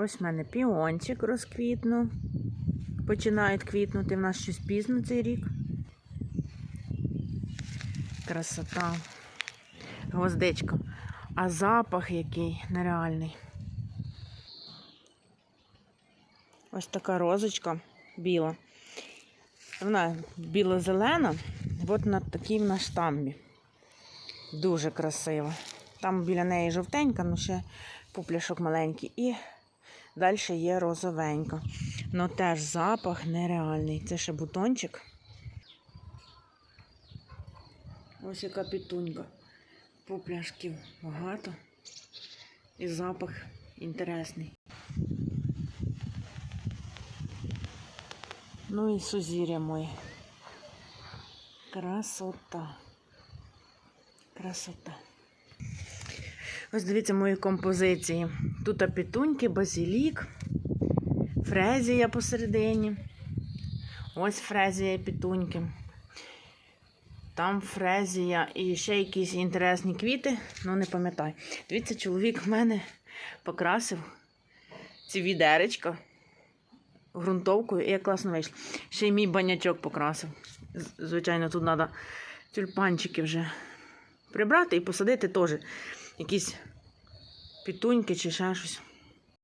Ось в мене піончик розквітнув. Починають квітнути. В нас щось пізно цей рік. Красота. Гвоздичка. А запах який нереальний. Ось така розочка біла. Вона біло-зелена. От на такій на штамбі. Дуже красиво. Там біля неї жовтенька, ну ще пупляшок маленький. І далі є розовенька. Ну теж запах нереальний. Це ще бутончик. Ось яка пітунька. Пупляшків багато. І запах інтересний. Ну і сузір'я моє. Красота. Красота. Ось дивіться мої композиції. Тут апітуньки, базилік, фрезія посередині. Ось фрезія і пітуньки. Там фрезія і ще якісь інтересні квіти, ну не пам'ятаю. Дивіться, чоловік в мене покрасив ці відеречка ґрунтовкою, і як класно вийшло. Ще й мій банячок покрасив. Звичайно, тут треба тюльпанчики вже прибрати і посадити теж якісь пітуньки чи ще щось.